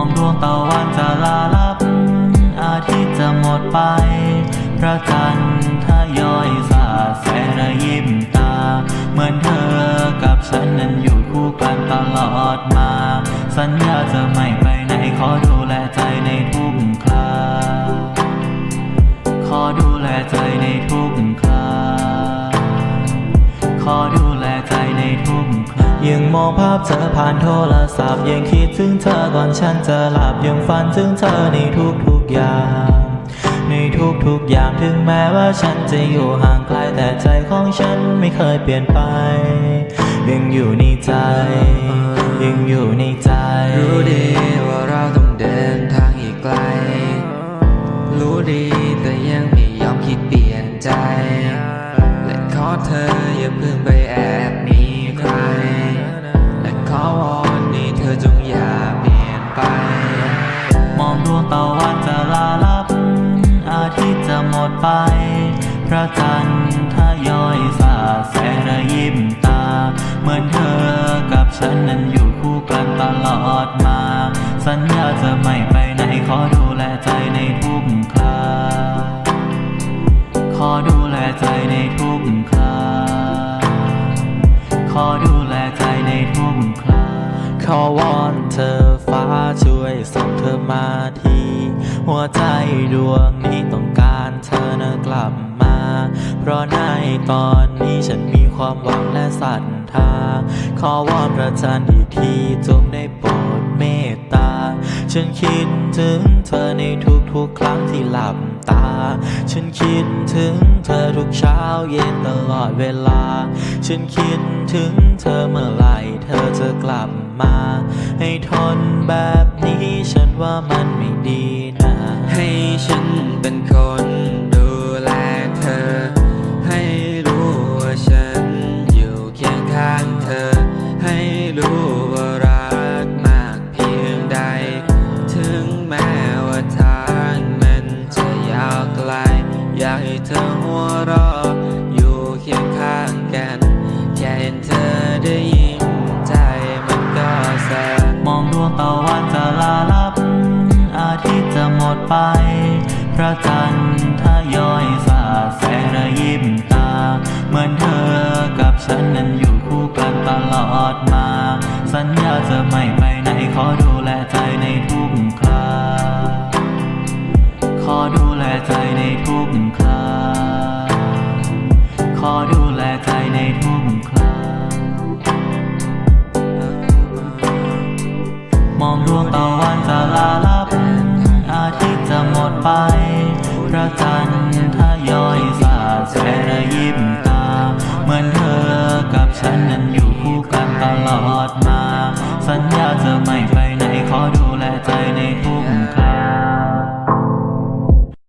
องดวงตะวันจะลาลับ อาทิตย์จะหมดไป พระจันทร์ทยอยสาดแสงระยิบตา เหมือนเธอกับฉันนั้นอยู่คู่กันตลอดมา สัญญาจะไม่ไปไหนขอดูแลใจในทุกคราขอดูแลใจในทุกคราขอดู ยังมองภาพเธอผ่านโทรศัพท์ยังคิดถึงเธอก่อนฉันจะหลับยังฝันถึงเธอในทุกๆอย่าง ในทุกๆอย่างถึงแม้ว่าฉันจะอยู่ห่างไกลแต่ใจของฉันไม่เคยเปลี่ยนไป ยังอยู่ในใจ ยังอยู่ในใจ รู้ดีว่าเราต้องเดินทางอีกไกล รู้ดีแต่ ไป พระจันทร์ทยอยสาแสระยิบตา เหมือนเธอกับฉันนั้นอยู่คู่กันตลอดมา สัญญาจะไม่ไปไหนขอดูแลใจในทุกคราขอดูแลใจในทุกคราขอดู อวอนเธอฟ้าช่วยส่งเธอมาทีหัวใจดวงนี้ต้องการเธอนะกลับมา เพราะในตอนนี้ฉันมีความหวังและศรัทธา ขอวอนพระจันทร์อีกทีจงได้โปรดเมต ฉันคิดถึงเธอในทุกๆครั้งที่หลับตา ฉันคิดถึงเธอทุกเช้าเย็นตลอดเวลา ฉันคิดถึงเธอเมื่อไหร่เธอจะกลับมา ให้ทนแบบนี้ฉันว่ามันไม่ดีนะ ให้ฉันเป็น เธอหัวเราะอยู่เคียงข้างกัน แค่เห็นเธอได้ยิ้มใจมันก็สนมองดวงตะวันจะลาลับ อาทิตย์จะหมดไป พระจันทร์ทยอยสาดแสงระยิบตา เหมือนเธอกับฉันนั้นอยู่คู่กันตลอดมา สัญญาจะไม่ไปไหนขอดูแลใจในทุก ใจในทุกครามองดวงตะวันจะลาลับ อาทิตย์จะหมดไป พระจันทร์ทยอยสาดแสงระยิบตา เหมือนเธอกับฉันนั้นอยู่คู่กันตลอดมา สัญญาจะไม่ไปไหนขอดูแลใจในทุกครา